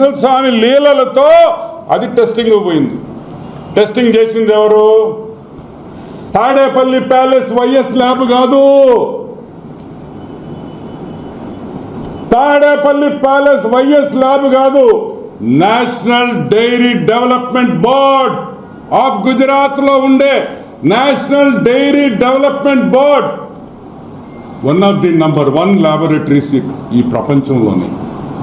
వెంకటేశ్వర స్వామి లీలలతో అది టెస్టింగ్ పోయింది. టెస్టింగ్ చేసింది ఎవరు? తాడేపల్లి ప్యాలెస్ వైఎస్ ల్యాబ్ కాదు. తాడేపల్లి ప్యాలెస్ వైఎస్ ల్యాబ్ కాదు. National dairy development board of గుజరాత్లో ఉండే national dairy development board one of the number one laboratories ఈ ప్రపంచంలోనే.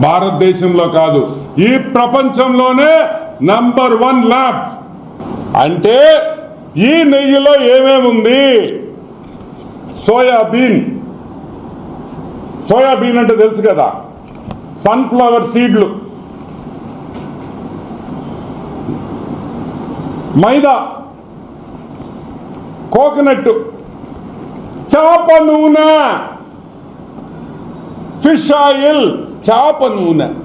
భారతదేశంలో కాదు. ఈ ప్రపంచంలోనే నంబర్ వన్ ల్యాబ్. అంటే ఈ నెయ్యిలో ఏమేమి ఉంది సోయాబీన్. సోయాబీన్ అంటే తెలుసు కదా. సన్ఫ్లవర్ సీడ్లు. మైదా. కోకోనట్. చేప నూనె. Fish oil. చేప నూనె.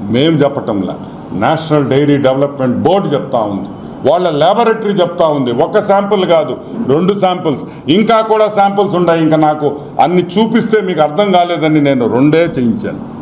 మేం చెప్పటంలా. నేషనల్ డైరీ డెవలప్మెంట్ బోర్డు చెప్తా ఉంది. వాళ్ళ ల్యాబొరేటరీ చెప్తా ఉంది. ఒక శాంపుల్ కాదు రెండు శాంపుల్స్. ఇంకా కూడా శాంపుల్స్ ఉన్నాయి. ఇంకా నాకు అన్ని చూపిస్తే మీకు అర్థం కాలేదని నేను రెండే చేయించాను.